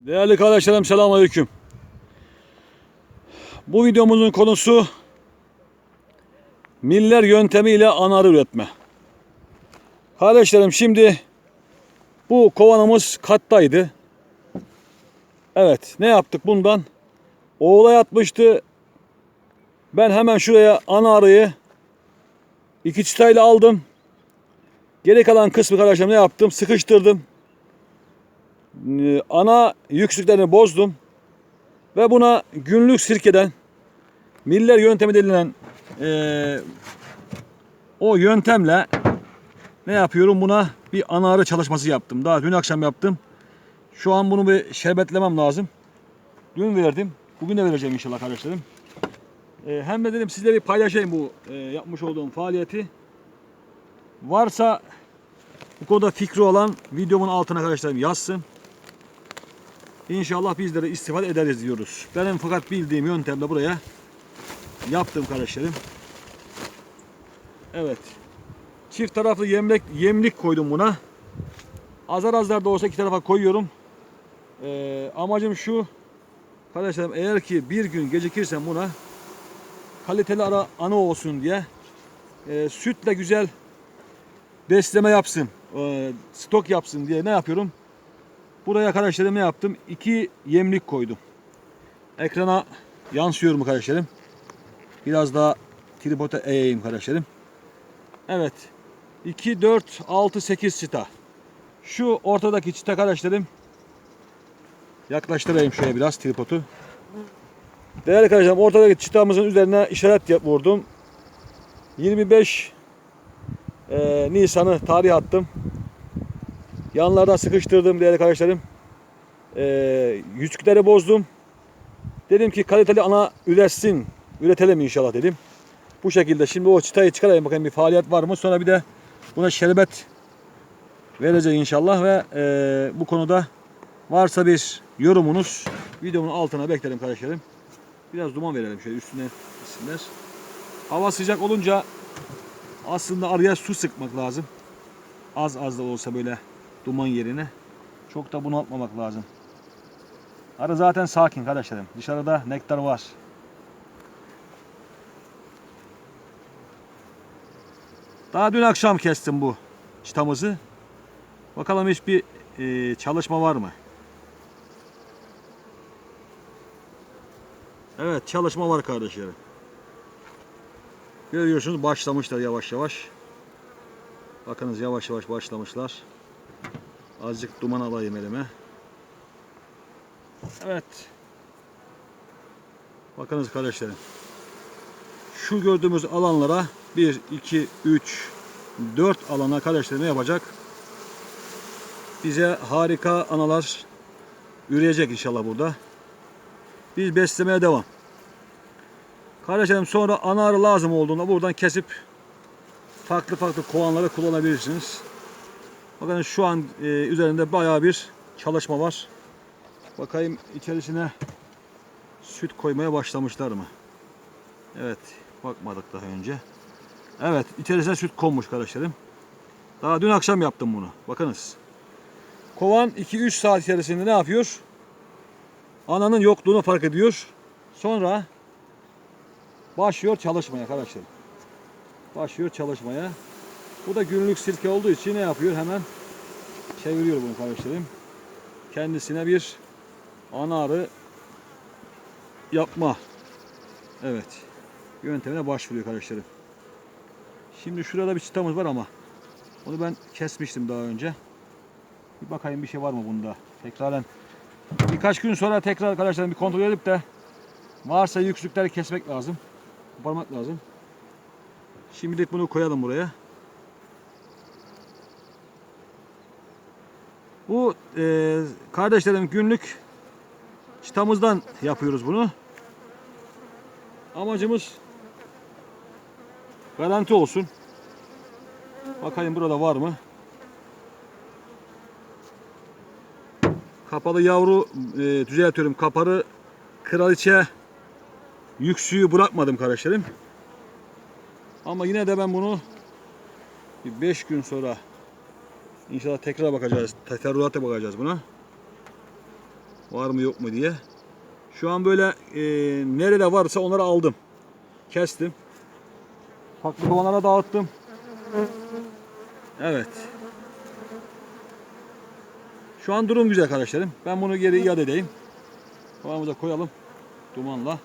Değerli kardeşlerim selamünaleyküm. Bu videomuzun konusu miller yöntemiyle anar üretme. Kardeşlerim şimdi bu kovanımız kattaydı. Evet ne yaptık bundan? Oğula yatmıştı. Ben hemen şuraya ana arıyı iki çıtayla aldım. Geri kalan kısmı kardeşlerim ne yaptım? Sıkıştırdım. Ee, ana yüksüklerini bozdum ve buna günlük sirkeden miller yöntemi denilen eee, o yöntemle ne yapıyorum buna bir ana arı çalışması yaptım. Daha dün akşam yaptım. Şu an bunu bir şerbetlemem lazım. Dün verdim. Bugün de vereceğim inşallah kardeşlerim. Ee, hem de dedim sizle bir paylaşayım bu e, yapmış olduğum faaliyeti. Varsa bu konuda fikri olan videomun altına arkadaşlarım yazsın. İnşallah bizlere istifade ederiz diyoruz. Benim fakat bildiğim yöntemle buraya yaptım kardeşlerim. Evet. Çift taraflı yemlik, yemlik koydum buna. Azar azar da olsa iki tarafa koyuyorum. Ee, amacım şu. Kardeşlerim eğer ki bir gün gecikirsem buna kaliteli ara ana olsun diye e, sütle güzel besleme yapsın. e, stok yapsın diye ne yapıyorum? Buraya arkadaşlarım ne yaptım? İki yemlik koydum. Ekrana yansıyor mu kardeşlerim? Biraz daha tripoda eğeyim kardeşlerim. Evet. 2, 4, 6, 8 çıta. Şu ortadaki çıta kardeşlerim. Yaklaştırayım şöyle biraz tripodu. Değerli kardeşlerim ortadaki çıtamızın üzerine işaret yap- vurdum. 25 eee, Nisan'ı tarih attım. Yanlardan sıkıştırdım değerli kardeşlerim. Ee, yüzükleri bozdum. Dedim ki kaliteli ana üretsin. Üretelim inşallah dedim. Bu şekilde şimdi o çıtayı çıkarayım bakayım bir faaliyet var mı. Sonra bir de buna şerbet vereceğiz inşallah ve e, bu konuda varsa bir yorumunuz videomun altına beklerim kardeşlerim. Biraz duman verelim şöyle üstüne isimler. Hava sıcak olunca aslında araya su sıkmak lazım. Az az da olsa böyle duman yerine. Çok da bunaltmamak lazım. Arı zaten sakin kardeşlerim. Dışarıda nektar var. Daha dün akşam kestim bu çıtamızı. Bakalım hiçbir e, çalışma var mı? Evet çalışma var kardeşlerim. Görüyorsunuz başlamışlar yavaş yavaş. Bakınız yavaş yavaş başlamışlar. Azıcık duman alayım elime. Evet. Bakınız kardeşlerim. Şu gördüğümüz alanlara 1, 2, 3, 4 alana kardeşlerim yapacak? Bize harika analar üreyecek inşallah burada. Biz beslemeye devam. Kardeşlerim sonra ana arı lazım olduğunda buradan kesip farklı farklı kovanlara kullanabilirsiniz. Bakın şu an e, üzerinde bayağı bir çalışma var. Bakayım içerisine süt koymaya başlamışlar mı? Evet, bakmadık daha önce. Evet, içerisine süt konmuş kardeşlerim. Daha dün akşam yaptım bunu. Bakınız. Kovan 2-3 saat içerisinde ne yapıyor? Ananın yokluğunu fark ediyor. Sonra başlıyor çalışmaya kardeşlerim. Başlıyor çalışmaya. Bu da günlük sirke olduğu için ne yapıyor? Hemen çeviriyor bunu kardeşlerim. Kendisine bir ana arı yapma. Evet. Yöntemine başvuruyor kardeşlerim. Şimdi şurada bir çıtamız var ama onu ben kesmiştim daha önce. Bir bakayım bir şey var mı bunda. Tekraren birkaç gün sonra tekrar arkadaşlarım bir kontrol edip de varsa yüksükleri kesmek lazım. Koparmak lazım. Şimdilik bunu koyalım buraya. Bu e, kardeşlerim günlük çıtamızdan yapıyoruz bunu. Amacımız garanti olsun. Bakayım burada var mı? Kapalı yavru e, düzeltiyorum. Kaparı kraliçe yüksüğü bırakmadım kardeşlerim. Ama yine de ben bunu 5 gün sonra İnşallah tekrar bakacağız. Teferruata bakacağız buna. Var mı yok mu diye. Şu an böyle e, nerede varsa onları aldım. Kestim. Farklı kovanlara dağıttım. Evet. Şu an durum güzel kardeşlerim. Ben bunu geri iade edeyim. Kovanımıza koyalım. Dumanla.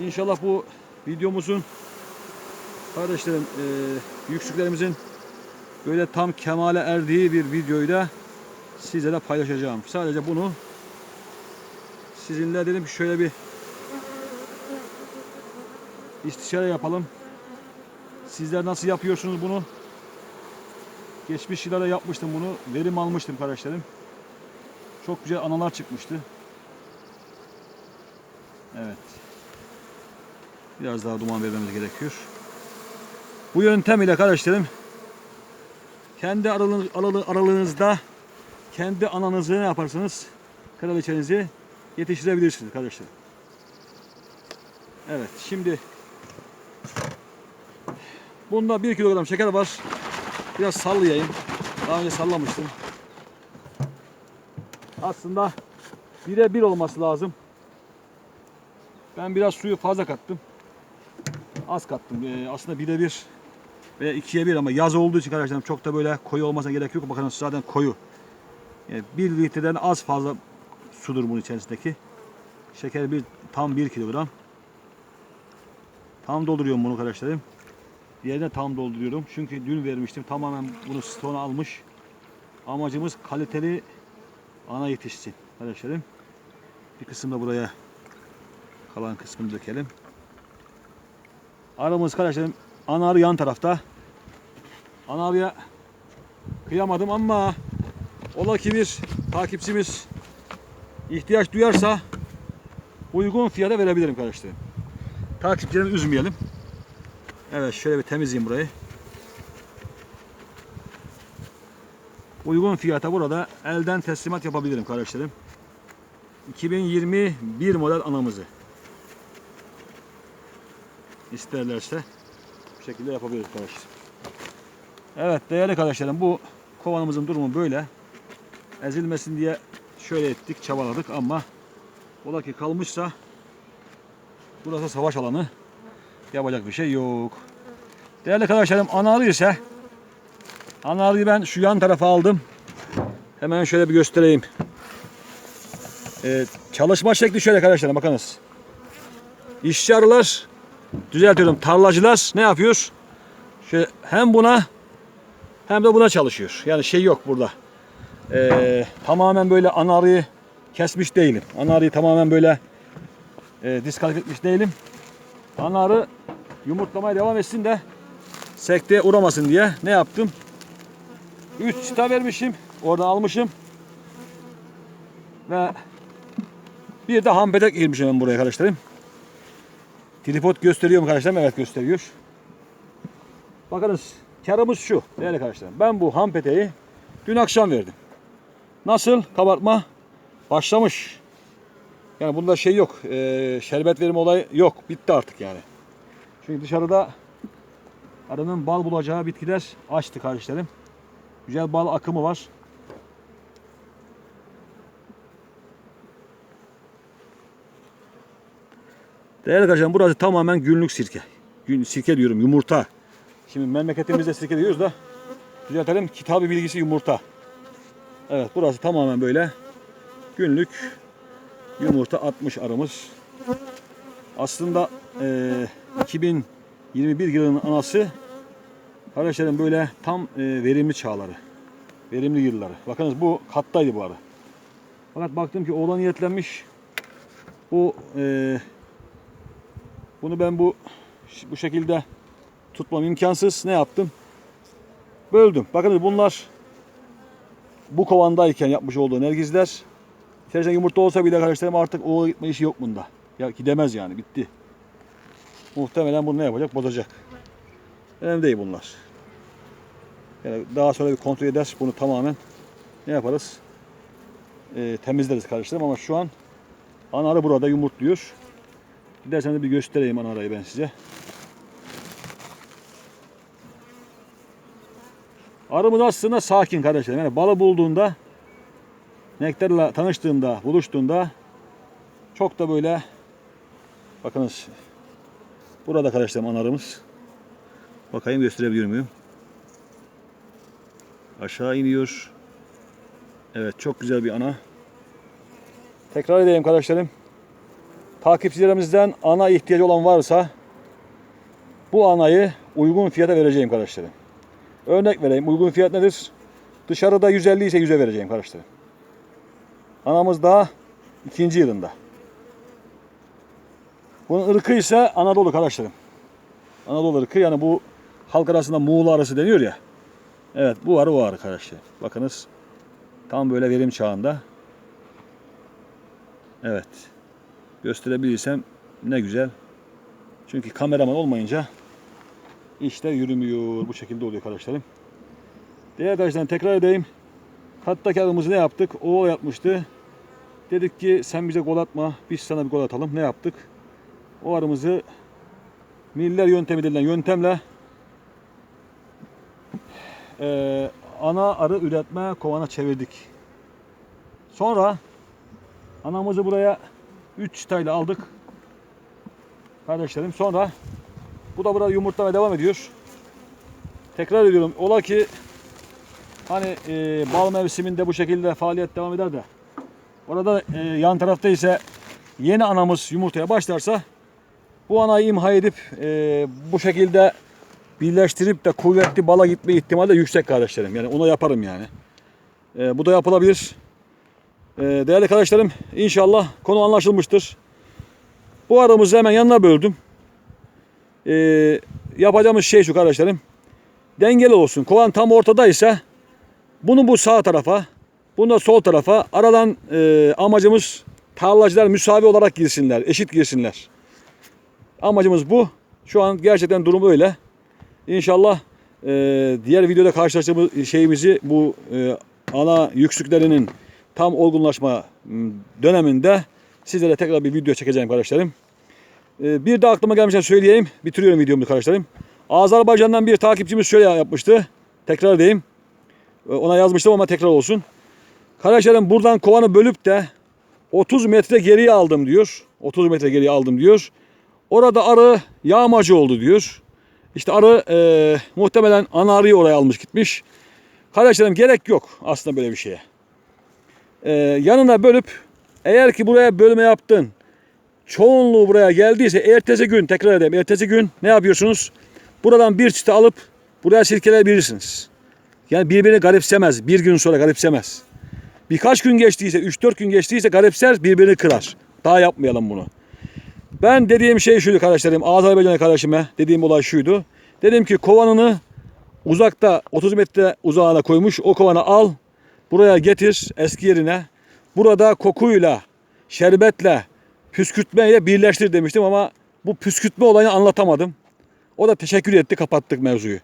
İnşallah bu videomuzun kardeşlerim e, yüksüklerimizin böyle tam kemale erdiği bir videoyu da sizlere paylaşacağım. Sadece bunu sizinle dedim ki şöyle bir istişare yapalım. Sizler nasıl yapıyorsunuz bunu? Geçmiş yıllarda yapmıştım bunu. Verim almıştım kardeşlerim. Çok güzel analar çıkmıştı. Evet. Biraz daha duman vermemiz gerekiyor. Bu yöntem ile kardeşlerim kendi aralığınız, aralı- aralığınızda kendi ananızı ne yaparsınız? Kraliçenizi yetiştirebilirsiniz kardeşlerim. Evet şimdi bunda 1 kilogram şeker var. Biraz sallayayım. Daha önce sallamıştım. Aslında 1'e 1 olması lazım. Ben biraz suyu fazla kattım. Az kattım. Ee, aslında 1'e 1 veya 2'ye 1 ama yaz olduğu için arkadaşlarım çok da böyle koyu olmasına gerek yok. Bakın zaten koyu. Yani 1 litreden az fazla sudur bunun içerisindeki. Şeker bir tam 1 kilogram. Tam dolduruyorum bunu arkadaşlarım. Diğerine tam dolduruyorum. Çünkü dün vermiştim. Tamamen bunu stone almış. Amacımız kaliteli ana yetişsin arkadaşlarım. Bir kısım da buraya kalan kısmını dökelim. Aramız arkadaşlarım ana arı yan tarafta. Ana arıya kıyamadım ama ola ki bir takipçimiz ihtiyaç duyarsa uygun fiyata verebilirim kardeşlerim. Takipçilerimi üzmeyelim. Evet şöyle bir temizleyeyim burayı. Uygun fiyata burada elden teslimat yapabilirim kardeşlerim. 2021 model anamızı. İsterlerse bu şekilde yapabiliriz kardeşlerim. Evet değerli kardeşlerim bu kovanımızın durumu böyle. Ezilmesin diye şöyle ettik çabaladık ama ola ki kalmışsa burası savaş alanı. Yapacak bir şey yok. Değerli arkadaşlarım ana ise ana ben şu yan tarafa aldım. Hemen şöyle bir göstereyim. Ee, çalışma şekli şöyle arkadaşlar bakınız. İşçi arılar düzeltiyorum tarlacılar ne yapıyor? Şöyle hem buna hem de buna çalışıyor. Yani şey yok burada. Ee, tamamen böyle ana arıyı kesmiş değilim. Ana arıyı tamamen böyle e, diskalifiye etmiş değilim. Ana arı yumurtlamaya devam etsin de sekteye uğramasın diye ne yaptım? 3 çıta vermişim. Orada almışım. Ve bir de ham petek girmişim ben buraya arkadaşlarım. Tripod gösteriyor mu arkadaşlarım? Evet gösteriyor. Bakınız karımız şu değerli arkadaşlarım. Ben bu ham peteği dün akşam verdim. Nasıl? Kabartma başlamış. Yani bunda şey yok. e, şerbet verimi olayı yok. Bitti artık yani. Çünkü dışarıda arının bal bulacağı bitkiler açtı kardeşlerim. Güzel bal akımı var. Değerli arkadaşlar burası tamamen günlük sirke. Gün, sirke diyorum yumurta. Şimdi memleketimizde sirke diyoruz da düzeltelim kitabı bilgisi yumurta. Evet burası tamamen böyle günlük yumurta atmış arımız. Aslında eee 2021 yılının anası kardeşlerim böyle tam eee, verimli çağları. Verimli yılları. Bakınız bu kattaydı bu arı. Fakat baktım ki oğlan niyetlenmiş. Bu eee, bunu ben bu bu şekilde tutmam imkansız. Ne yaptım? Böldüm. Bakın bunlar bu kovandayken yapmış olduğu nergizler. İçerisinde yumurta olsa bile arkadaşlarım artık oğula gitme işi yok bunda. Ya gidemez yani bitti. Muhtemelen bunu ne yapacak? Bozacak. Önemli değil bunlar. Yani daha sonra bir kontrol eder bunu tamamen ne yaparız? Ee, temizleriz kardeşlerim ama şu an ana arı burada yumurtluyor. Dilerseniz bir göstereyim ana arayı ben size. Arımız aslında sakin kardeşlerim. Yani balı bulduğunda nektarla tanıştığında, buluştuğunda çok da böyle bakınız burada arkadaşlarım anarımız. Bakayım gösterebiliyor muyum? Aşağı iniyor. Evet çok güzel bir ana. Tekrar edeyim kardeşlerim. Takipçilerimizden ana ihtiyacı olan varsa bu anayı uygun fiyata vereceğim kardeşlerim. Örnek vereyim. Uygun fiyat nedir? Dışarıda 150 ise 100'e vereceğim kardeşlerim. Anamız daha ikinci yılında. Bunun ırkı ise Anadolu kardeşlerim. Anadolu ırkı yani bu halk arasında Muğla arası deniyor ya. Evet bu arı o arı kardeşlerim. Bakınız tam böyle verim çağında. Evet. Gösterebilirsem ne güzel. Çünkü kameraman olmayınca işler yürümüyor. Bu şekilde oluyor kardeşlerim. Değerli arkadaşlar tekrar edeyim. Kattaki arımızı ne yaptık? O yapmıştı. Dedik ki sen bize gol atma. Biz sana bir gol atalım. Ne yaptık? O arımızı miller yöntemi denilen yöntemle eee, ana arı üretme kovana çevirdik. Sonra anamızı buraya 3 çıtayla aldık. Kardeşlerim sonra bu da burada yumurtlamaya devam ediyor. Tekrar ediyorum. Ola ki hani e, bal mevsiminde bu şekilde faaliyet devam eder de orada e, yan tarafta ise yeni anamız yumurtaya başlarsa bu anayı imha edip e, bu şekilde birleştirip de kuvvetli bala gitme ihtimali de yüksek kardeşlerim. Yani onu yaparım yani. E, bu da yapılabilir. E, değerli kardeşlerim inşallah konu anlaşılmıştır. Bu aramızı hemen yanına böldüm. E, yapacağımız şey şu kardeşlerim. Dengeli olsun. Kovan tam ortadaysa bunu bu sağ tarafa, bunu da sol tarafa. Aradan e, amacımız tarlacılar müsavi olarak girsinler, eşit girsinler. Amacımız bu. Şu an gerçekten durum öyle. İnşallah e, diğer videoda karşılaştığımız şeyimizi bu e, ana yüksüklerinin tam olgunlaşma döneminde sizlere tekrar bir video çekeceğim kardeşlerim. E, bir de aklıma gelmişken söyleyeyim. Bitiriyorum videomu kardeşlerim. Azerbaycan'dan bir takipçimiz şöyle yapmıştı. Tekrar edeyim. E, Ona yazmıştım ama tekrar olsun. Kardeşlerim buradan kovanı bölüp de 30 metre geriye aldım diyor. 30 metre geriye aldım diyor. Orada arı yağmacı oldu diyor. İşte arı e, muhtemelen ana arıyı oraya almış gitmiş. Kardeşlerim gerek yok aslında böyle bir şeye. E, yanına bölüp eğer ki buraya bölme yaptın çoğunluğu buraya geldiyse ertesi gün tekrar edeyim ertesi gün ne yapıyorsunuz? Buradan bir çıta alıp buraya silkeleyebilirsiniz. Yani birbirini garipsemez. Bir gün sonra garipsemez. Birkaç gün geçtiyse, 3-4 gün geçtiyse garipser birbirini kırar. Daha yapmayalım bunu. Ben dediğim şey şuydu kardeşlerim. Azerbaycan kardeşime dediğim olay şuydu. Dedim ki kovanını uzakta 30 metre uzağına koymuş. O kovanı al. Buraya getir eski yerine. Burada kokuyla, şerbetle, püskürtmeyle birleştir demiştim ama bu püskürtme olayını anlatamadım. O da teşekkür etti kapattık mevzuyu.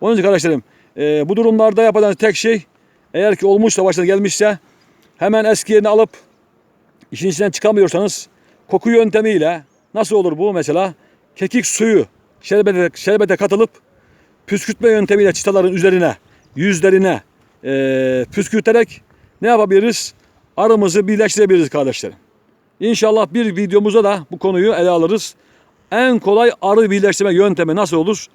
Onun için kardeşlerim e, bu durumlarda yapacağınız tek şey eğer ki olmuşsa başına gelmişse hemen eski yerini alıp işin içinden çıkamıyorsanız koku yöntemiyle nasıl olur bu mesela kekik suyu şerbete, şerbete katılıp püskürtme yöntemiyle çıtaların üzerine yüzlerine e, püskürterek ne yapabiliriz? Arımızı birleştirebiliriz kardeşlerim. İnşallah bir videomuzda da bu konuyu ele alırız. En kolay arı birleştirme yöntemi nasıl olur?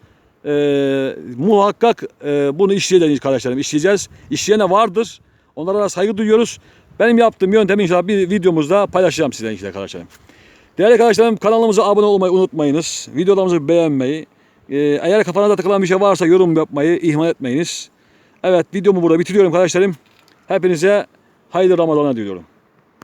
Ee, muhakkak e, bunu işleyeceğiz kardeşlerim. İşleyeceğiz. İşleyene vardır. Onlara da saygı duyuyoruz. Benim yaptığım yöntemi inşallah bir videomuzda paylaşacağım size inşallah kardeşlerim. Değerli kardeşlerim kanalımıza abone olmayı unutmayınız. Videolarımızı beğenmeyi. e, eğer kafanıza takılan bir şey varsa yorum yapmayı ihmal etmeyiniz. Evet videomu burada bitiriyorum kardeşlerim. Hepinize hayırlı Ramazanlar diliyorum.